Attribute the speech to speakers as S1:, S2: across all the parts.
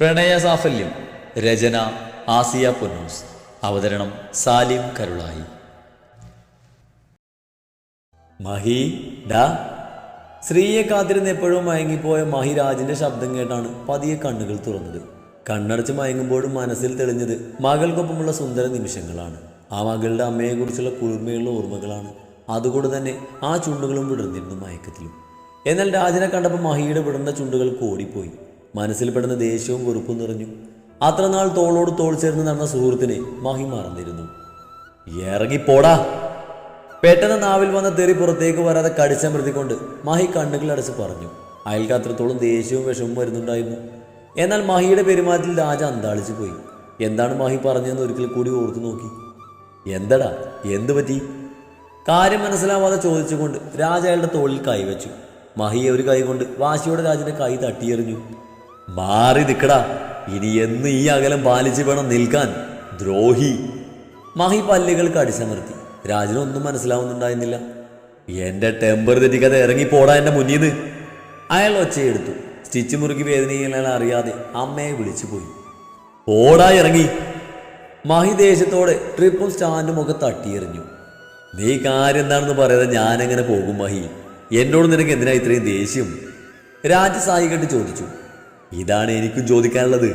S1: പ്രണയ സാഫല്യം രചന ആസിയ പൊന്നൂസ് അവതരണം സാലിം കരുളായി. മഹി ഡാ. സ്ത്രീയെ കാത്തിരുന്ന് എപ്പോഴും മയങ്ങിപ്പോയ മഹിരാജിന്റെ ശബ്ദം കേട്ടാണ് പതിയെ കണ്ണുകൾ തുറന്നത്. കണ്ണടച്ച് മയങ്ങുമ്പോഴും മനസ്സിൽ തെളിഞ്ഞത് മകൾക്കൊപ്പമുള്ള സുന്ദര നിമിഷങ്ങളാണ്. ആ മകളുടെ അമ്മയെക്കുറിച്ചുള്ള കുളിർമയുള്ള ഓർമ്മകളാണ്. അതുകൊണ്ട് തന്നെ ആ ചുണ്ടുകളും വിടർന്നിരുന്നു മയക്കത്തിലും. എന്നാൽ രാജനെ കണ്ടപ്പോൾ മഹിയുടെ വിടർന്ന ചുണ്ടുകൾ കോടിപ്പോയി. മനസ്സിൽ പെടുന്ന ദേഷ്യവും വെറുപ്പും നിറഞ്ഞു. അത്ര നാൾ തോളോട് തോൾ ചേർന്ന് നടന്ന സുഹൃത്തിനെ മഹി മറന്നിരുന്നു. ഇറങ്ങിപ്പോടാ. പെട്ടെന്ന് നാവിൽ വന്ന തെറി പുറത്തേക്ക് വരാതെ കടിച്ചമർത്തിക്കൊണ്ട് മഹി കണ്ണുകൾ അടച്ച് പറഞ്ഞു. അയാൾക്ക് അത്രത്തോളം ദേഷ്യവും വിഷമവും വരുന്നുണ്ടായിരുന്നു. എന്നാൽ മഹിയുടെ പെരുമാറ്റത്തിൽ രാജ അന്താളിച്ചു പോയി. എന്താണ് മഹി പറഞ്ഞതെന്ന് ഒരിക്കൽ കൂടി ഓർത്തു നോക്കി. എന്തടാ? എന്തു പറ്റി? കാര്യം മനസ്സിലാവാതെ ചോദിച്ചുകൊണ്ട് രാജ അയാളുടെ തോളിൽ കൈവച്ചു. മഹിയെ ഒരു കൈ കൊണ്ട് വാശിയോടെ രാജന്റെ കൈ തട്ടിയെറിഞ്ഞു. മാറി നിൽക്കടാ ഇനി എന്ന് ഈ അകലം പാലിച്ച് വേണം നിൽക്കാൻ. ദ്രോഹി. മഹി പല്ലുകൾക്ക് അടിച്ചമർത്തി. രാജനൊന്നും മനസ്സിലാവുന്നുണ്ടായിരുന്നില്ല. എന്റെ ടെമ്പർ തെറ്റിക്കാതെ ഇറങ്ങി പോടാ എന്റെ മുന്നിൽ നിന്ന് അയാൾ ഒച്ചയെടുത്തു. സ്റ്റിച്ച് മുറുക്കി വേദനയില്ലാൻ അറിയാതെ അമ്മയെ വിളിച്ചു പോയി. ഓടാ ഇറങ്ങി. മഹി ദേശത്തോടെ ട്രിപ്പും സ്റ്റാൻഡും ഒക്കെ തട്ടിയെറിഞ്ഞു. നീ കാര്യം എന്താണെന്ന് പറയാതെ ഞാനെങ്ങനെ പോകും മഹി? എന്നോട് നിനക്ക് എന്തിനാ ഇത്രയും ദേഷ്യം? രാജസായി കണ്ട് ചോദിച്ചു. ഇതാണ് എനിക്കും ചോദിക്കാനുള്ളത്.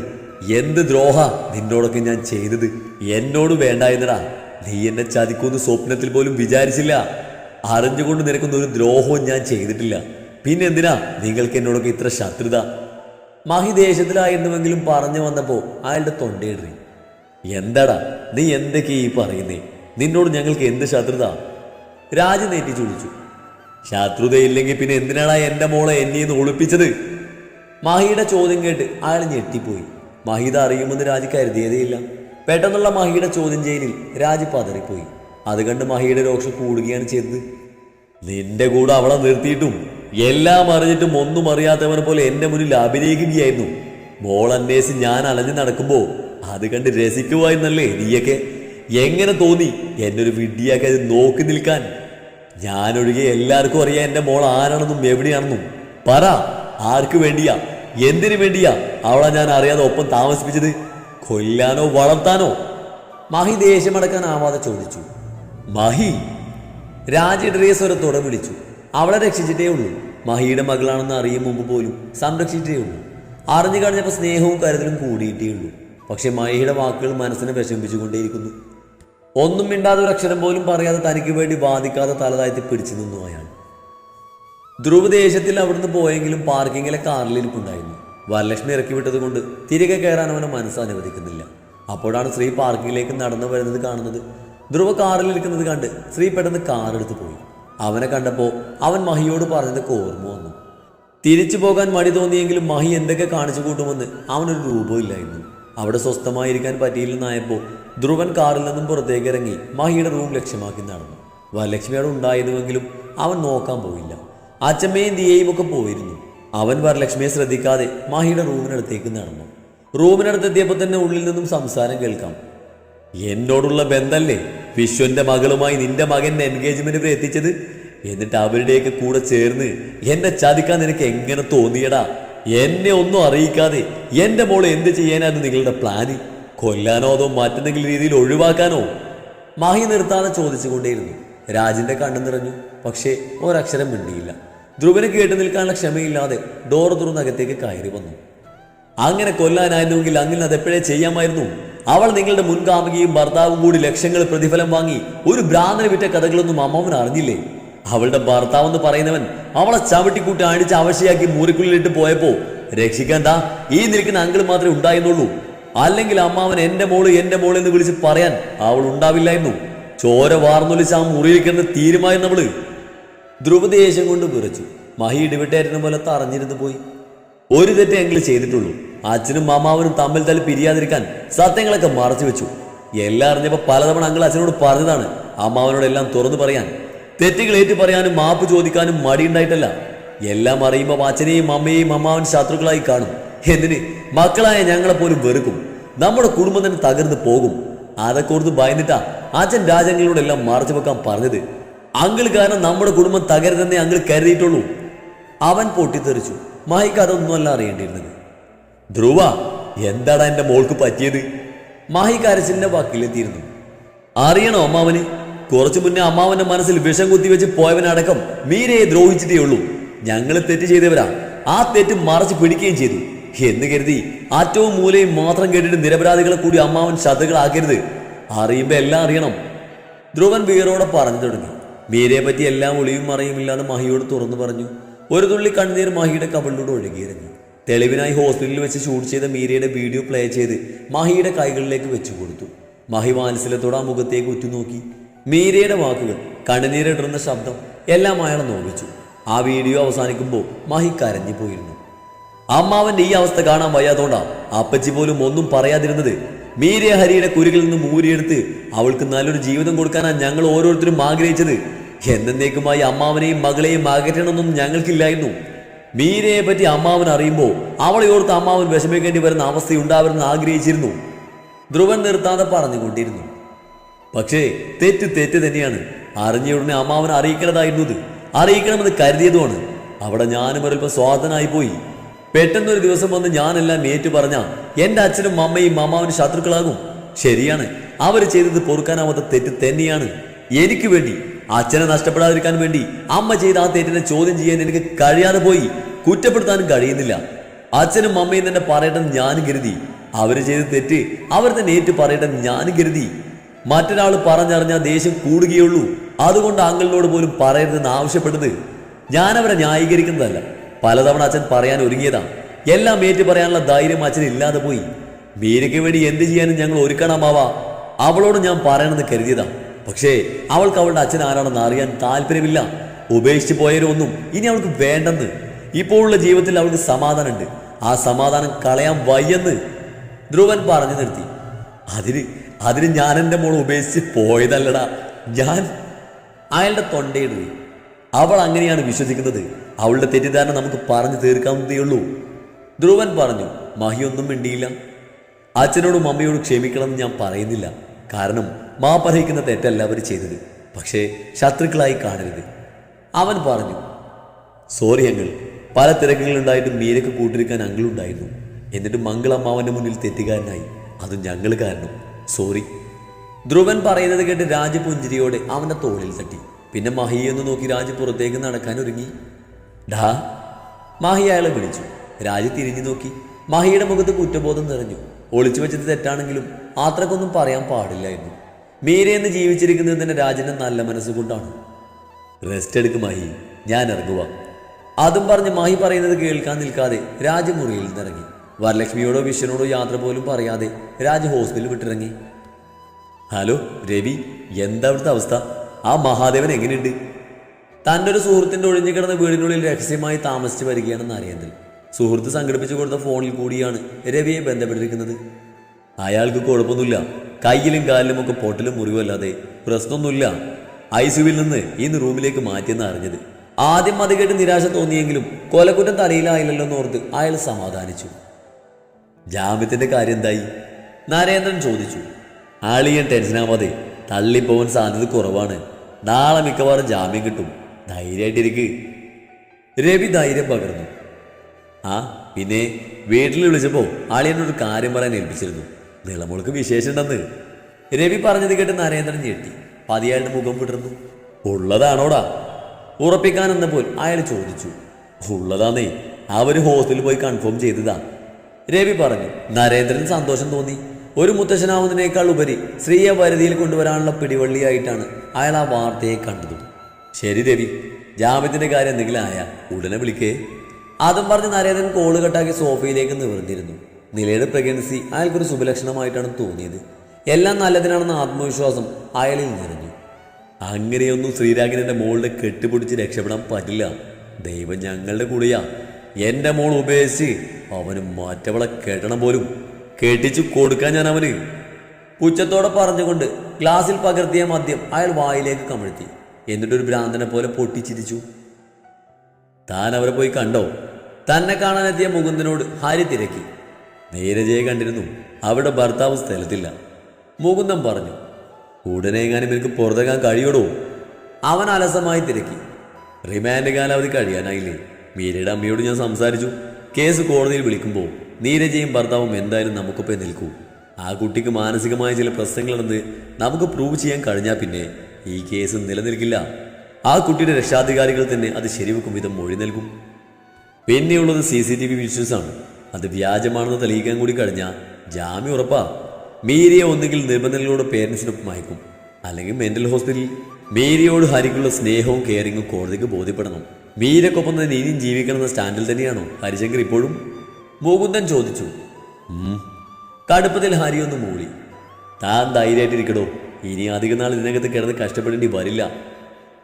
S1: എന്ത് ദ്രോഹ നിന്നോടൊക്കെ ഞാൻ ചെയ്തത്? എന്നോട് വേണ്ടായിരുന്നടാ നീ എന്നെ ചതിക്കുമെന്ന് സ്വപ്നത്തിൽ പോലും വിചാരിച്ചില്ല. അറിഞ്ഞുകൊണ്ട് നിനക്കൊന്നും ഒരു ദ്രോഹവും ഞാൻ ചെയ്തിട്ടില്ല. പിന്നെ എന്തിനാ നിങ്ങൾക്ക് എന്നോടൊക്കെ ഇത്ര ശത്രുത? മഹി ദേശത്തിലായിരുന്നുവെങ്കിലും പറഞ്ഞു വന്നപ്പോൾ അയാളുടെ തൊണ്ടയിടറി എന്താടാ നീ എന്തൊക്കെ ഈ പറയുന്നേ? നിന്നോട് ഞങ്ങൾക്ക് എന്ത് ശത്രുത? രാജ നേറ്റി ചോദിച്ചു ശത്രുതയില്ലെങ്കിൽ പിന്നെ എന്തിനാടാ എന്റെ മോളെ എന്നെ ഒളിപ്പിച്ചത്? മഹിയുടെ ചോദ്യം കേട്ട് അയാൾ ഞെട്ടിപ്പോയി. മഹിത അറിയുമെന്ന് രാജ് കരുതിയതേയില്ല. പെട്ടെന്നുള്ള മഹിയുടെ ചോദ്യം ചെയ്യലിൽ രാജ് പതറിപ്പോയി. അത് കണ്ട് മഹിയുടെ രോക്ഷം കൂടുകയാണ് ചെയ്തത്. നിന്റെ കൂടെ അവളെ നിർത്തിയിട്ടും എല്ലാം അറിഞ്ഞിട്ടും ഒന്നും അറിയാത്തവനെ പോലെ എന്റെ മുന്നിൽ അഭിനയിക്കുകയായിരുന്നു. മോൾ അന്വേഷിച്ച് ഞാൻ അലഞ്ഞു നടക്കുമ്പോൾ അത് കണ്ട് രസിക്കുവായിരുന്നല്ലേ നീയൊക്കെ? എങ്ങനെ തോന്നി എന്നൊരു ഒരു വിഡ്ഢിയാക്കി അത് നോക്കി നിൽക്കാൻ? ഞാനൊഴികെ എല്ലാവർക്കും അറിയാം എന്റെ മോൾ ആരാണെന്നും എവിടെയാണെന്നും. പറ. ആർക്ക് വേണ്ടിയാ? എന്തിനു വേണ്ടിയാ? അവളെ ഞാൻ അറിയാതെ ഒപ്പം താമസിപ്പിച്ചത്. കൊല്ലാനോ വളർത്താനോ? മഹി ദേഷ്യമടക്കാനാവാതെ ചോദിച്ചു. മഹി രാജയുടെ സ്വരത്തോടെ വിളിച്ചു. അവളെ രക്ഷിച്ചിട്ടേ ഉള്ളൂ. മഹിയുടെ മകളാണെന്ന് അറിയും മുമ്പ് പോലും സംരക്ഷിച്ചിട്ടേ ഉള്ളൂ. അറിഞ്ഞു കഴിഞ്ഞപ്പോൾ സ്നേഹവും കരുതലും കൂടിയിട്ടേ ഉള്ളൂ. പക്ഷെ മഹിയുടെ വാക്കുകൾ മനസ്സിനെ വിഷമിപ്പിച്ചുകൊണ്ടേയിരിക്കുന്നു. ഒന്നും മിണ്ടാതെ ഒരു അക്ഷരം പോലും പറയാതെ തനിക്ക് വേണ്ടി ബാധിക്കാതെ തലതാഴ്ത്തി പിടിച്ചു നിന്നു അയാൾ. ധ്രുവദേശത്തിൽ അവിടുന്ന് പോയെങ്കിലും പാർക്കിങ്ങിലെ കാറിലിരിപ്പുണ്ടായിരുന്നു വരലക്ഷ്മി ഇറക്കി വിട്ടത് കൊണ്ട് തിരികെ കയറാൻ അവനെ മനസ്സ് അനുവദിക്കുന്നില്ല. അപ്പോഴാണ് ശ്രീ പാർക്കിങ്ങിലേക്ക് നടന്നു വരുന്നത് കാണുന്നത്. ധ്രുവ കാറിലിരിക്കുന്നത് കണ്ട് ശ്രീ പെട്ടെന്ന് കാർ എടുത്ത് പോയി. അവനെ കണ്ടപ്പോൾ അവൻ മഹിയോട് പറഞ്ഞതൊക്കെ ഓർമ്മ വന്നു. തിരിച്ചു പോകാൻ മടി തോന്നിയെങ്കിലും മഹി എന്തൊക്കെ കാണിച്ചു കൂട്ടുമെന്ന് അവനൊരു രൂപമില്ലായിരുന്നു അവിടെ സ്വസ്ഥമായിരിക്കാൻ പറ്റിയില്ലെന്നായപ്പോൾ ധ്രുവൻ കാറിൽ നിന്നും പുറത്തേക്ക് ഇറങ്ങി മഹിയുടെ റൂം ലക്ഷ്യമാക്കി നടന്നു. വരലക്ഷ്മി അവിടെ ഉണ്ടായിരുന്നുവെങ്കിലും അവൻ നോക്കാൻ പോയില്ല. അച്ചമ്മയും ദിയയും ഒക്കെ പോയിരുന്നു. അവൻ വരലക്ഷ്മിയെ ശ്രദ്ധിക്കാതെ മാഹിയുടെ റൂമിനടുത്തേക്ക് നടന്നു. റൂമിനടുത്തെത്തിയപ്പോൾ തന്നെ ഉള്ളിൽ നിന്നും സംസാരം കേൾക്കാം. എന്നോടുള്ള ബന്ധല്ലേ? വിശ്വന്റെ മകളുമായി നിന്റെ മകന്റെ എൻഗേജ്മെന്റ് വരെ എത്തിച്ചത്? എന്നിട്ട് അവരുടെയൊക്കെ കൂടെ ചേർന്ന് എന്നെ ചതിക്കാൻ നിനക്ക് എങ്ങനെ തോന്നിയടാ? എന്നെ ഒന്നും അറിയിക്കാതെ എന്റെ മോളെ എന്ത് ചെയ്യാനായിരുന്നു നിങ്ങളുടെ പ്ലാന് കൊല്ലാനോ അതോ മറ്റെന്തെങ്കിലും രീതിയിൽ ഒഴിവാക്കാനോ? മാഹി നിർത്താതെ ചോദിച്ചുകൊണ്ടേയിരുന്നു. രാജിന്റെ കണ്ണു നിറഞ്ഞു. പക്ഷേ ഒരക്ഷരം മിണ്ടിയില്ല. ധ്രുവന് കേട്ട് നിൽക്കാനുള്ള ക്ഷമയില്ലാതെ ഡോർ തുറന്നകത്തേക്ക് കയറി വന്നു. അങ്ങനെ കൊല്ലാനായിരുന്നുവെങ്കിൽ അങ്ങനെ അതെപ്പോഴേ ചെയ്യാമായിരുന്നു? അവൾ നിങ്ങളുടെ മുൻകാമുകിയും ഭർത്താവും കൂടി ലക്ഷങ്ങൾ പ്രതിഫലം വാങ്ങി ഒരു ഭ്രാന്തന് വിറ്റ കഥകളൊന്നും അമ്മാവൻ അറിഞ്ഞില്ലേ? അവളുടെ ഭർത്താവ് എന്ന് പറയുന്നവൻ അവളെ ചവിട്ടിക്കൂട്ടി അടിച്ച് അവശയാക്കി മുറിക്കുള്ളിലിട്ട് പോയപ്പോ രക്ഷിക്കാൻ ഈ നിൽക്കുന്ന അങ്കിൾ മാത്രമേ ഉണ്ടായിരുന്നുള്ളൂ. അല്ലെങ്കിൽ അമ്മാവൻ എന്റെ മോൾ എന്റെ മോൾ എന്ന് വിളിച്ച് പറയാൻ അവൾ ഉണ്ടാവില്ലായിരുന്നു. ചോര വാർന്നൊലിച്ച് ആ മുറിയിൽ കിടന്ന് തീരുമാനം നമ്മൾ. ധ്രുവദേശം കൊണ്ട് വിറച്ചു മഹി ഇടിവിട്ടായിരുന്ന പോലെ തറഞ്ഞിരുന്നു പോയി. ഒരു തെറ്റെങ്കിലും ചെയ്തിട്ടുള്ളൂ. അച്ഛനും മാമാവനും തമ്മിൽ തല്ലി പിരിയാതിരിക്കാൻ സത്യങ്ങളൊക്കെ മറച്ചു വെച്ചു. എല്ലാം അറിഞ്ഞപ്പോൾ പലതവണ അങ്കിൾ അച്ഛനോട് പറഞ്ഞതാണ്. അമ്മാവനോട് എല്ലാം തുറന്നു പറയാൻ. തെറ്റുകൾ ഏറ്റു പറയാനും മാപ്പ് ചോദിക്കാനും മടിയുണ്ടായിട്ടല്ല. എല്ലാം അറിയുമ്പോൾ അച്ഛനെയും അമ്മയെയും അമ്മാവൻ ശത്രുക്കളായി കാണും. എന്തിന്? മക്കളായ ഞങ്ങളെപ്പോലും വെറുക്കും. നമ്മുടെ കുടുംബം തന്നെ തകർന്നു പോകും. അതൊക്കെ ഓർത്ത് ഭയന്നിട്ടാ അച്ഛൻ രാജ്യങ്ങളോടെല്ലാം മറച്ചു വെക്കാൻ പറഞ്ഞത്. അങ്കിൾ കാരണം നമ്മുടെ കുടുംബം തകരുതെന്നേ അങ്കിൾ കരുതിയിട്ടുള്ളൂ. അവൻ പൊട്ടിത്തെറിച്ചു. മഹിക്ക് അതൊന്നുമല്ല അറിയേണ്ടിയിരുന്നത്. ധ്രുവ എന്താടാ എന്റെ മോൾക്ക് പറ്റിയത്? മാഹി കരച്ചിലിന്റെ വക്കിലെത്തിയിരുന്നു. അറിയണോ അമ്മാവന്? കുറച്ചു മുന്നേ അമ്മാവന്റെ മനസ്സിൽ വിഷം കുത്തിവെച്ച് പോയവനടക്കം മീരയെ ദ്രോഹിച്ചിട്ടേ ഉള്ളൂ. ഞങ്ങൾ തെറ്റ് ചെയ്തവരാ. ആ തെറ്റ് മറച്ചു പിടിക്കുകയും ചെയ്തു. എന്ന് കരുതി അറ്റവും മൂലയും മാത്രം കേട്ടിട്ട് നിരപരാധികളെ കൂടി അമ്മാവൻ ശത്രുക്കളാക്കരുത്. അറിയുമ്പോ എല്ലാം അറിയണം. ധ്രുവൻ വീറോടെ പറഞ്ഞു തുടങ്ങി. മീരയെ പറ്റി എല്ലാം ഒളിയും മറയുമില്ലാതെ മഹിയോട് തുറന്നു പറഞ്ഞു. ഒരു തുള്ളി കണ്ണീർ മഹിയുടെ കവിളിലൂടെ ഒഴുകിയിരുന്നു തെളിവിനായി ഹോസ്പിറ്റലിൽ വെച്ച് ഷൂട്ട് ചെയ്ത മീരയുടെ വീഡിയോ പ്ലേ ചെയ്ത് മഹിയുടെ കൈകളിലേക്ക് വെച്ചു കൊടുത്തു. മഹി വാത്സല്യത്തോടെ ആ മുഖത്തേക്ക് ഉറ്റുനോക്കി. മീരയുടെ വാക്കുകൾ കണ്ണുനീരിടുന്ന ശബ്ദം എല്ലാം അയാളെ നോവിച്ചു. ആ വീഡിയോ അവസാനിക്കുമ്പോൾ മഹി കരഞ്ഞു പോയിരുന്നു. അമ്മാവന്റെ ഈ അവസ്ഥ കാണാൻ വയ്യാത്തോണ്ടാ അപ്പച്ചി പോലും ഒന്നും പറയാതിരുന്നത്. മീരയ ഹരിയുടെ കുരുകിൽ നിന്ന് മൂരിയെടുത്ത് അവൾക്ക് നല്ലൊരു ജീവിതം കൊടുക്കാനാണ് ഞങ്ങൾ ഓരോരുത്തരും ആഗ്രഹിച്ചത്. എന്നേക്കുമായി അമ്മാവനെയും മകളെയും അകറ്റണമെന്നും ഞങ്ങൾക്കില്ലായിരുന്നു. മീനയെ പറ്റി അമ്മാവൻ അറിയുമ്പോൾ അവളെ ഓർത്ത് അമ്മാവൻ വിഷമിക്കേണ്ടി വരുന്ന അവസ്ഥയുണ്ടാവരുമെന്ന് ആഗ്രഹിച്ചിരുന്നു. ധ്രുവൻ നിർത്താതെ പറഞ്ഞുകൊണ്ടിരുന്നു. പക്ഷേ തെറ്റ് തെറ്റ് തന്നെയാണ്. അറിഞ്ഞ ഉടനെ അമ്മാവൻ അറിയിക്കണതായിരുന്നു ഇത് അറിയിക്കണമെന്ന് കരുതിയതുമാണ്. അവിടെ ഞാനും ഒരൽപ്പം സ്വാതനായി പോയി പെട്ടെന്നൊരു ദിവസം വന്ന് ഞാനെല്ലാം ഏറ്റു പറഞ്ഞ എന്റെ അച്ഛനും അമ്മയും അമ്മാവനും ശത്രുക്കളാകും. ശരിയാണ്. അവർ ചെയ്തത് പൊറുക്കാനാവാത്ത തെറ്റ് തന്നെയാണ്. എനിക്ക് വേണ്ടി അച്ഛനെ നഷ്ടപ്പെടാതിരിക്കാൻ വേണ്ടി അമ്മ ചെയ്ത ആ തെറ്റിനെ ചോദ്യം ചെയ്യാൻ എനിക്ക് കഴിയാതെ പോയി. കുറ്റപ്പെടുത്താനും കഴിയുന്നില്ല. അച്ഛനും അമ്മയും തന്നെ പറയട്ടെ ഞാനും കരുതി. അവർ ചെയ്ത തെറ്റ് അവർ തന്നെ ഏറ്റു പറയട്ടെ ഞാനും കരുതി. മറ്റൊരാൾ പറഞ്ഞറിഞ്ഞാൽ ദേഷ്യം കൂടുകയുള്ളൂ. അതുകൊണ്ട് അങ്കിളിനോട് പോലും പറയരുതെന്ന് ആവശ്യപ്പെട്ടത് അവരെ ന്യായീകരിക്കുന്നതല്ല. പലതവണ അച്ഛൻ പറയാൻ ഒരുങ്ങിയതാ. എല്ലാം ഏറ്റു പറയാനുള്ള ധൈര്യം അച്ഛൻ ഇല്ലാതെ പോയി. മീരയ്ക്ക് വേണ്ടി എന്ത് ചെയ്യാനും ഞങ്ങൾ ഒരുക്കണമാവാ. അവളോട് ഞാൻ പറയണമെന്ന് കരുതിയതാ. പക്ഷേ അവൾക്ക് അവളുടെ അച്ഛൻ ആരാണെന്ന് അറിയാൻ താല്പര്യമില്ല. ഉപേക്ഷിച്ച് പോയവരൊന്നും ഇനി അവൾക്ക് വേണ്ടെന്ന്. ഇപ്പോഴുള്ള ജീവിതത്തിൽ അവൾക്ക് സമാധാനമുണ്ട്. ആ സമാധാനം കളയാൻ വയ്യെന്ന് ധ്രുവൻ പറഞ്ഞു നിർത്തി. അതിന് അതിന് ഞാൻ എന്റെ മോൾ ഉപേക്ഷിച്ച് പോയതല്ലടാ. ഞാൻ അയാളുടെ തൊണ്ടയിടുക അവൾ അങ്ങനെയാണ് വിശ്വസിക്കുന്നത്. അവളുടെ തെറ്റിദ്ധാരണ നമുക്ക് പറഞ്ഞു തീർക്കാവുന്നതേ ഉള്ളൂ. ധ്രുവൻ പറഞ്ഞു മഹിയൊന്നും മിണ്ടിയില്ല. അച്ഛനോടും അമ്മയോടും ക്ഷമിക്കണമെന്ന് ഞാൻ പറയുന്നില്ല. കാരണം മാപ്പർഹിക്കുന്ന തെറ്റല്ല അവർ ചെയ്തത്. പക്ഷേ ശത്രുക്കളായി കാണരുത്. അവൻ പറഞ്ഞു സോറി അങ്ങൾ പല തിരക്കുകളുണ്ടായിട്ടും മീരക്ക് കൂട്ടിരിക്കാൻ അങ്കിളുണ്ടായിരുന്നു എന്നിട്ട് മംഗളമ്മാവന്റെ മുന്നിൽ തെറ്റുകാരനായി. അത് ഞങ്ങൾ കാരണം. സോറി. ധ്രുവൻ പറയുന്നത് കേട്ട് രാജ് പുഞ്ചിരിയോടെ അവന്റെ തോളിൽ തട്ടി. പിന്നെ മഹിയെന്ന് നോക്കി രാജ് പുറത്തേക്ക് നടക്കാൻ ഒരുങ്ങി. ഡാ മാഹി അയാളെ വിളിച്ചു. രാജ് തിരിഞ്ഞു നോക്കി. മഹിയുടെ മുഖത്ത് കുറ്റബോധം നിറഞ്ഞു. ഒളിച്ചു വെച്ചത് തെറ്റാണെങ്കിലും ആത്രക്കൊന്നും പറയാൻ പാടില്ലായിരുന്നു. മീരയെന്ന് ജീവിച്ചിരിക്കുന്നത് തന്നെ നല്ല മനസ്സുകൊണ്ടാണ് റെസ്റ്റ് എടുക്ക് മാഹി ഞാൻ ഇറങ്ങുക അതും പറഞ്ഞ് മാഹി പറയുന്നത് കേൾക്കാൻ നിൽക്കാതെ രാജമുറിയിൽ നിന്നിറങ്ങി. വരലക്ഷ്മിയോടോ വിശ്വനോടോ യാത്ര പോലും പറയാതെ രാജ ഹോസ്പിറ്റലിൽ വിട്ടിറങ്ങി. ഹലോ രവി എന്താ അവിടുത്തെ അവസ്ഥ? ആ മഹാദേവൻ എങ്ങനെയുണ്ട്? തന്റെ ഒരു സുഹൃത്തിന്റെ ഒഴിഞ്ഞു കിടന്ന വീടിനുള്ളിൽ രഹസ്യമായി താമസിച്ച് വരികയാണെന്ന് അറിയുന്നത് സുഹൃത്ത് സംഘടിപ്പിച്ചു കൊടുത്ത ഫോണിൽ കൂടിയാണ് രവിയെ ബന്ധപ്പെട്ടിരിക്കുന്നത്. അയാൾക്ക് കുഴപ്പമൊന്നുമില്ല. കയ്യിലും കാലിലും ഒക്കെ പൊട്ടലും മുറിവല്ലാതെ പ്രശ്നമൊന്നുമില്ല. ഐ സിയുവിൽ നിന്ന് ഇന്ന് റൂമിലേക്ക് മാറ്റിയെന്ന് അറിഞ്ഞത്. ആദ്യം അത് കേട്ട് നിരാശ തോന്നിയെങ്കിലും കൊലക്കുറ്റം തലയിലായില്ലല്ലോ എന്നോർത്ത് അയാൾ സമാധാനിച്ചു. ജാമ്യത്തിന്റെ കാര്യം എന്തായി? നരേന്ദ്രൻ ചോദിച്ചു. ആളിയൻ ടെൻഷനാവാതെ തള്ളിപ്പോവാൻ സാധ്യത കുറവാണ്. നാളെ മിക്കവാറും ജാമ്യം കിട്ടും. ധൈര്യമായിട്ടിരിക്ക്. രവി ധൈര്യം പകർന്നു. ആ പിന്നെ വീട്ടിൽ വിളിച്ചപ്പോൾ ആളി എന്നോട് കാര്യം പറയാൻ ഏൽപ്പിച്ചിരുന്നു. നിളമുൾക്ക് വിശേഷമുണ്ടെന്ന്. രവി പറഞ്ഞത് കേട്ട് നരേന്ദ്രൻ ഞെട്ടി. പതിയാളുടെ മുഖം വിടർന്നു. ഉള്ളതാണോടാ? ഉറപ്പിക്കാൻ എന്നപ്പോൾ അയാൾ ചോദിച്ചു. ഉള്ളതാന്നേ അവർ ഹോസ്റ്റലിൽ പോയി കൺഫേം ചെയ്തതാ. രവി പറഞ്ഞു നരേന്ദ്രൻ സന്തോഷം തോന്നി. ഒരു മുത്തശ്ശനാവുന്നതിനേക്കാൾ ഉപരി സ്ത്രീയെ വരുതിയിൽ കൊണ്ടുവരാനുള്ള പിടിവള്ളിയായിട്ടാണ് അയാൾ ആ വാർത്തയെ കണ്ടതും. ശരി രവി ജാമ്യത്തിന്റെ കാര്യം എന്തെങ്കിലും ആയ ഉടനെ വിളിക്കേ. അതും പറഞ്ഞ് നരേന്ദ്രൻ കോൾ കട്ടാക്കി സോഫയിലേക്ക് നിവർന്നിരുന്നു. നിലയുടെ പ്രഗ്നൻസി അയാൾക്കൊരു സുഭലക്ഷണമായിട്ടാണ് തോന്നിയത്. എല്ലാം നല്ലതിനാണെന്ന ആത്മവിശ്വാസം അയാളിൽ നിറഞ്ഞു. അങ്ങനെയൊന്നും ശ്രീരാഗിനെ മോളുടെ കെട്ടുപിടിച്ച് രക്ഷപ്പെടാൻ പറ്റില്ല. ദൈവം ഞങ്ങളുടെ കൂടെയാ. എന്റെ മോൾ ഉപേക്ഷിച്ച് അവന് മാറ്റവളെ കെട്ടണം പോലും. കെട്ടിച്ചു കൊടുക്കാൻ ഞാൻ അവന്. പുച്ഛത്തോടെ പറഞ്ഞുകൊണ്ട് ഗ്ലാസിൽ പകർത്തിയ മദ്യം അയാൾ വായിലേക്ക് കമിഴ്ത്തി. എന്നിട്ടൊരു ഭ്രാന്തനെ പോലെ പൊട്ടിച്ചിരിച്ചു. താൻ അവരെ പോയി കണ്ടോ? തന്നെ കാണാനെത്തിയ മുകുന്ദനോട് ഹാരി തിരക്കി. നീരജയെ കണ്ടിരുന്നു. അവിടെ ഭർത്താവ് സ്ഥലത്തില്ല. മുകുന്ദൻ പറഞ്ഞു ഉടനെ എങ്ങാനും എനിക്ക് പുറത്തേക്കാൻ കഴിയടോ അവൻ അലസമായി തിരക്കി. റിമാൻഡ് കാലാവധി കഴിയാനായില്ലേ? മീരയുടെ അമ്മയോട് ഞാൻ സംസാരിച്ചു. കേസ് കോടതിയിൽ വിളിക്കുമ്പോൾ നീരജയും ഭർത്താവും എന്തായാലും നമുക്കൊപ്പം നിൽക്കൂ. ആ കുട്ടിക്ക് മാനസികമായ ചില പ്രശ്നങ്ങളുണ്ടെന്ന് നമുക്ക് പ്രൂവ് ചെയ്യാൻ കഴിഞ്ഞാൽ പിന്നെ ഈ കേസ് നിലനിൽക്കില്ല. ആ കുട്ടിയുടെ രക്ഷാധികാരികൾ തന്നെ അത് ശരിവെക്കും വിധം മൊഴി നൽകും. പിന്നെയുള്ളത് C C T V visuals ആണ് അത് വ്യാജമാണെന്ന് തെളിയിക്കാൻ കൂടി കഴിഞ്ഞാൽ ജാമ്യം ഉറപ്പാ. മീരിയെ ഒന്നുകിൽ നിബന്ധനകളോട് പേരൻസിനൊപ്പം അയക്കും അല്ലെങ്കിൽ മെന്റൽ ഹോസ്പിറ്റലിൽ. മീരിയോട് ഹരിക്കുള്ള സ്നേഹവും കെയറിങ്ങും കോടതിക്ക് ബോധ്യപ്പെടണം. മീരക്കൊപ്പം തന്നെ ഇനിയും ജീവിക്കണമെന്ന സ്റ്റാൻഡിൽ തന്നെയാണോ ഹരിശങ്കർ ഇപ്പോഴും? മുകുന്ദൻ ചോദിച്ചു. കടുപ്പത്തിൽ ഹരി ഒന്ന് മൂളി. താൻ ധൈര്യമായിട്ടിരിക്കടോ. ഇനി അധിക നാൾ ഇതിനകത്ത് കിടന്ന് കഷ്ടപ്പെടേണ്ടി വരില്ല.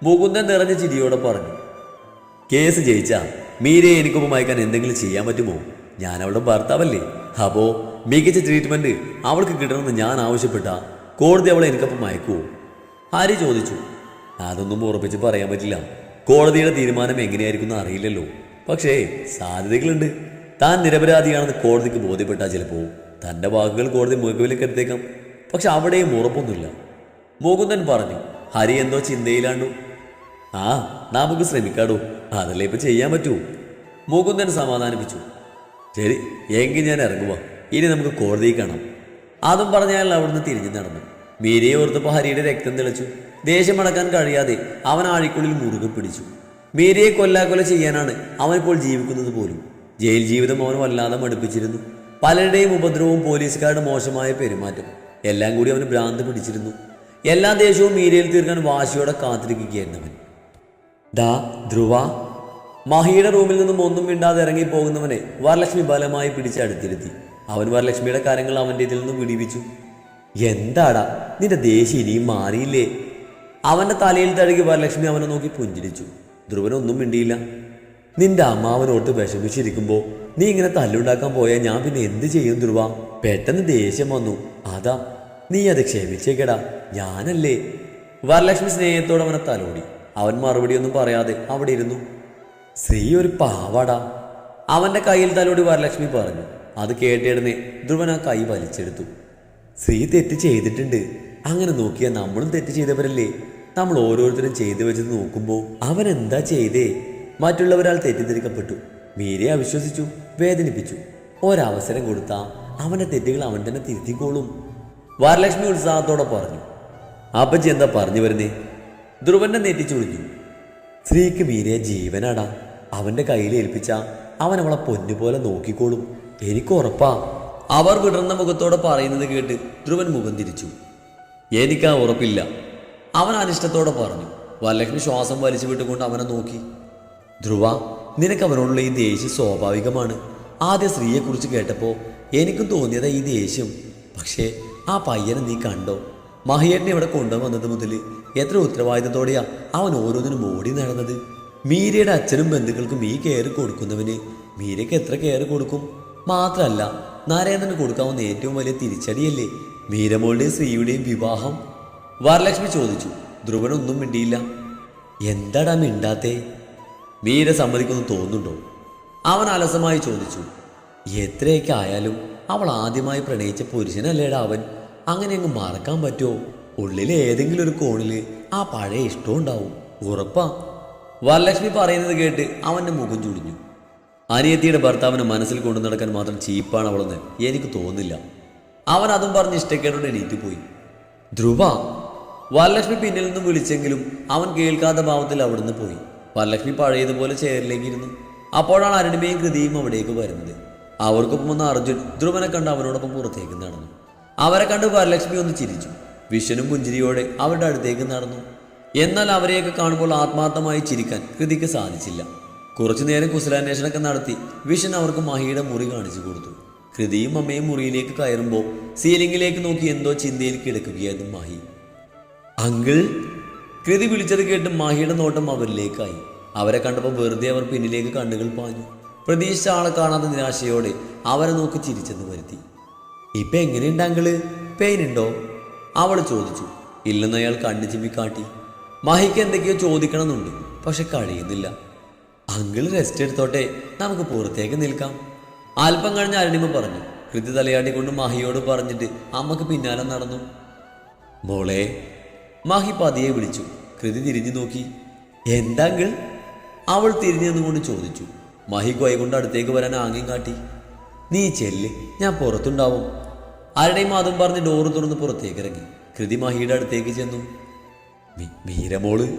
S1: മുകുന്ദൻ നിറഞ്ഞ ചിരിയോടെ പറഞ്ഞു കേസ് ജയിച്ചാ മീരയെ എനിക്കൊപ്പം അയക്കാൻ എന്തെങ്കിലും ചെയ്യാൻ പറ്റുമോ? ഞാൻ അവളുടെ ഭർത്താവല്ലേ. അപ്പോ മികച്ച ട്രീറ്റ്മെന്റ് അവൾക്ക് കിട്ടണമെന്ന് ഞാൻ ആവശ്യപ്പെട്ട കോടതി അവളെ എനിക്കൊപ്പം അയക്കുമോ ഹരി ചോദിച്ചു അതൊന്നും ഉറപ്പിച്ച് പറയാൻ പറ്റില്ല. കോടതിയുടെ തീരുമാനം എങ്ങനെയായിരിക്കും എന്ന് അറിയില്ലല്ലോ. പക്ഷേ സാധ്യതകളുണ്ട്. താൻ നിരപരാധിയാണെന്ന് കോടതിക്ക് ബോധ്യപ്പെട്ടാൽ ചിലപ്പോ തന്റെ വാക്കുകൾ കോടതി മുഖവിലേക്ക് എടുത്തേക്കാം. പക്ഷെ അവിടെയും ഉറപ്പൊന്നുമില്ല. മുകുന്ദൻ പറഞ്ഞു ഹരി എന്തോ ചിന്തയിലാണ്ടു. ആ നമുക്ക് ശ്രമിക്കാടോ. അതല്ലേ ഇപ്പൊ ചെയ്യാൻ പറ്റൂ. മുകുന്ദൻ സമാധാനിപ്പിച്ചു. ശരി എങ്കിൽ ഞാൻ ഇറങ്ങുക ഇനി നമുക്ക് കോടതിയിൽ കാണാം. അതും പറഞ്ഞാൽ അവിടുന്ന് തിരിഞ്ഞു നടന്നു. മീരയെ ഓർത്തപ്പോൾ ഹരിയുടെ രക്തം തിളച്ചു. ദേഷ്യം അടക്കാൻ കഴിയാതെ അവൻ ആഴിക്കുള്ളിൽ മുറുകെ പിടിച്ചു. മീരയെ കൊല്ലാക്കൊല ചെയ്യാനാണ് അവനിപ്പോൾ ജീവിക്കുന്നത് പോലും. ജയിൽ ജീവിതം അവൻ വല്ലാതെ മടുപ്പിച്ചിരുന്നു. പലരുടെയും ഉപദ്രവവും പോലീസുകാരുടെ മോശമായ പെരുമാറ്റം എല്ലാം കൂടി അവന് ഭ്രാന്ത് പിടിച്ചിരുന്നു. എല്ലാ ദേഷ്യവും മീരയിൽ തീർക്കാൻ വാശിയോടെ കാത്തിരിക്കുകയായിരുന്നു അവൻ. ഡാ ധ്രുവ. മാഹിയുടെ റൂമിൽ നിന്നും ഒന്നും മിണ്ടാതെ ഇറങ്ങി പോകുന്നവനെ വരലക്ഷ്മി ബലമായി പിടിച്ചടുത്തിരുത്തി അവൻ വരലക്ഷ്മിയുടെ കാര്യങ്ങൾ അവന്റെ ഇതിൽ നിന്നും വിടിവിച്ചു. എന്താടാ നിന്റെ ദേഷ്യം ഇനിയും മാറിയില്ലേ? അവന്റെ തലയിൽ തഴുകി വരലക്ഷ്മി അവനെ നോക്കി പുഞ്ചിരിച്ചു. ധ്രുവനൊന്നും മിണ്ടിയില്ല. നിന്റെ അമ്മാവനോട്ട് വിഷമിച്ചിരിക്കുമ്പോൾ നീ ഇങ്ങനെ തല്ലുണ്ടാക്കാൻ പോയാൽ ഞാൻ പിന്നെ എന്ത് ചെയ്യും ധ്രുവ? പെട്ടെന്ന് ദേഷ്യം വന്നു. അതാ നീ അത് ക്ഷമിച്ചേക്കടാ. ഞാനല്ലേ. വരലക്ഷ്മി സ്നേഹത്തോടെ അവനെ തലോടി. അവൻ മറുപടിയൊന്നും പറയാതെ അവിടെ ഇരുന്നു. സ്ത്രീ ഒരു പാവാടാ. അവന്റെ കയ്യിൽ തലോടി വരലക്ഷ്മി പറഞ്ഞു. അത് കേട്ടിടനെ ധ്രുവൻ ആ കൈ വലിച്ചെടുത്തു. സ്ത്രീ തെറ്റ് ചെയ്തിട്ടുണ്ട്. അങ്ങനെ നോക്കിയാൽ നമ്മളും തെറ്റ് ചെയ്തവരല്ലേ? നമ്മൾ ഓരോരുത്തരും ചെയ്തു വെച്ചത് നോക്കുമ്പോൾ അവൻ എന്താ ചെയ്തേ? മറ്റുള്ളവരാൽ തെറ്റിദ്ധരിക്കപ്പെട്ടു. മീരെ അവിശ്വസിച്ചു വേദനിപ്പിച്ചു. ഒരവസരം കൊടുത്താ അവന്റെ തെറ്റുകൾ അവൻ തന്നെ തിരുത്തിക്കോളും. വരലക്ഷ്മി ഉത്സാഹത്തോടെ പറഞ്ഞു. അപ്പച്ചി എന്താ പറഞ്ഞു വരുന്നേ? ധ്രുവന്റെ നെറ്റിച്ചൊളിഞ്ഞു സ്ത്രീക്ക് മീരെ ജീവനാടാ. അവന്റെ കയ്യിൽ ഏൽപ്പിച്ച അവൻ അവളെ പൊന്നുപോലെ നോക്കിക്കോളും. എനിക്ക് ഉറപ്പാ. അവർ വിടർന്ന മുഖത്തോടെ പറയുന്നത് കേട്ട് ധ്രുവൻ മുഖം തിരിച്ചു. എനിക്ക് ആ ഉറപ്പില്ല. അവൻ അനിഷ്ടത്തോടെ പറഞ്ഞു. വല്ലക്ഷ്മി ശ്വാസം വലിച്ചു വിട്ടുകൊണ്ട് അവനെ നോക്കി. ധ്രുവ നിനക്ക് അവനോടുള്ള ഈ ദേഷ്യം സ്വാഭാവികമാണ്. ആദ്യ സ്ത്രീയെക്കുറിച്ച് കേട്ടപ്പോൾ എനിക്കും തോന്നിയതാ ഈ ദേഷ്യം. പക്ഷേ ആ പയ്യനെ നീ കണ്ടോ? മഹിയേട്ടനെ ഇവിടെ കൊണ്ടുവന്നത് മുതൽ എത്ര ഉത്തരവാദിത്തത്തോടെയാ അവൻ ഓരോന്നിനും ഓടി നടന്നത്. മീരയുടെ അച്ഛനും ബന്ധുക്കൾക്കും ഈ കെയർ കൊടുക്കുന്നവന് മീരയ്ക്ക് എത്ര കെയർ കൊടുക്കും? മാത്രമല്ല നാരായണന് കൊടുക്കാവുന്ന ഏറ്റവും വലിയ തിരിച്ചടിയല്ലേ മീരമോളുടെയും ശ്രീയുടെയും വിവാഹം? വരലക്ഷ്മി ചോദിച്ചു. ധ്രുവനൊന്നും മിണ്ടിയില്ല. എന്താടാ മിണ്ടാത്തേ? മീര സമ്മതിക്കുന്നു തോന്നുന്നുണ്ടോ? അവൻ അലസമായി ചോദിച്ചു. എത്രയൊക്കെ ആയാലും അവൾ ആദ്യമായി പ്രണയിച്ച പുരുഷനല്ലേടാ അവൻ? അങ്ങനെ അങ്ങ് മറക്കാൻ പറ്റുമോ? ഉള്ളിലെ ഏതെങ്കിലും ഒരു കോണിൽ ആ പഴയ ഇഷ്ടം ഉണ്ടാവും. ഉറപ്പാ. വരലക്ഷ്മി പറയുന്നത് കേട്ട് അവന്റെ മുഖം ചുളിഞ്ഞു. അനിയത്തിയുടെ ഭർത്താവിനെ മനസ്സിൽ കൊണ്ടു നടക്കാൻ മാത്രം ചീപ്പാണ് അവളെന്ന് എനിക്ക് തോന്നുന്നില്ല. അവൻ അതും പറഞ്ഞ് ഇഷ്ടക്കേടോടെ എണീറ്റ് പോയി. ധ്രുവ വരലക്ഷ്മി പിന്നിൽ നിന്നും വിളിച്ചെങ്കിലും അവൻ കേൾക്കാത്ത ഭാവത്തിൽ അവിടുന്ന് പോയി. വരലക്ഷ്മി പഴയതുപോലെ ചെയറിലേക്ക് ഇരുന്നു. അപ്പോഴാണ് അരുണിമയും കൃതിയും അവിടേക്ക് വരുന്നത്. അവർക്കൊപ്പം വന്ന അർജുൻ ധ്രുവനെ കണ്ട് അവനോടൊപ്പം പുറത്തേക്ക് നടന്നു. അവരെ കണ്ട് വരലക്ഷ്മി ഒന്ന് ചിരിച്ചു. വിഷനും പുഞ്ചിരിയോടെ അവരുടെ അടുത്തേക്ക് നടന്നു. എന്നാൽ അവരെയൊക്കെ കാണുമ്പോൾ ആത്മാർത്ഥമായി ചിരിക്കാൻ കൃതിക്ക് സാധിച്ചില്ല. കുറച്ചു നേരം കുശലാന്വേഷണമൊക്കെ നടത്തി വിഷൻ അവർക്ക് മഹിയുടെ മുറി കാണിച്ചു കൊടുത്തു. കൃതിയും അമ്മയും മുറിയിലേക്ക് കയറുമ്പോൾ സീലിംഗിലേക്ക് നോക്കി എന്തോ ചിന്തയിൽ കിടക്കുകയായിരുന്നു മഹി. അങ്കിൾ? കൃതി വിളിച്ചത് കേട്ട് മഹിയുടെ നോട്ടം അവരിലേക്കായി. അവരെ കണ്ടപ്പോൾ വെറുതെ അവർ പിന്നിലേക്ക് കണ്ണുകൾ പാഞ്ഞു. പ്രതീക്ഷിച്ച ആളെ കാണാത്ത നിരാശയോടെ അവരെ നോക്കി ചിരിച്ചെന്ന് വരുത്തി. ഇപ്പൊ എങ്ങനെയുണ്ട് അങ്കിൾ? പെയിൻ ഉണ്ടോ അവൾ ചോദിച്ചു. ഇല്ലെന്ന് അയാൾ കണ്ണു ചിമ്മി കാട്ടി. മഹിക്ക് എന്തൊക്കെയോ ചോദിക്കണമെന്നുണ്ട് പക്ഷെ കഴിയുന്നില്ല. അങ്കിൾ റെസ്റ്റ് എടുത്തോട്ടെ നമുക്ക് പുറത്തേക്ക് നിൽക്കാം. അല്പം കഴിഞ്ഞ് അരുണിമ പറഞ്ഞു. കൃതി തലയാട്ടിക്കൊണ്ട് മഹിയോട് പറഞ്ഞിട്ട് അമ്മയ്ക്ക് പിന്നാലെ നടന്നു. മോളെ മഹി പതിയെ വിളിച്ചു. കൃതി തിരിഞ്ഞു നോക്കി. എന്താങ്കിൾ അവൾ തിരിഞ്ഞു നിന്നുകൊണ്ട് ചോദിച്ചു. മഹി കൊയ്കൊണ്ട് അടുത്തേക്ക് വരാൻ ആംഗ്യം കാട്ടി. നീ ചെല്ല് ഞാൻ പുറത്തുണ്ടാവും. ആരുടെയും അതും പറഞ്ഞ് ഡോറ് തുറന്ന് പുറത്തേക്ക് ഇറങ്ങി. കൃതി അടുത്തേക്ക് ചെന്നു. മീരമോൾ?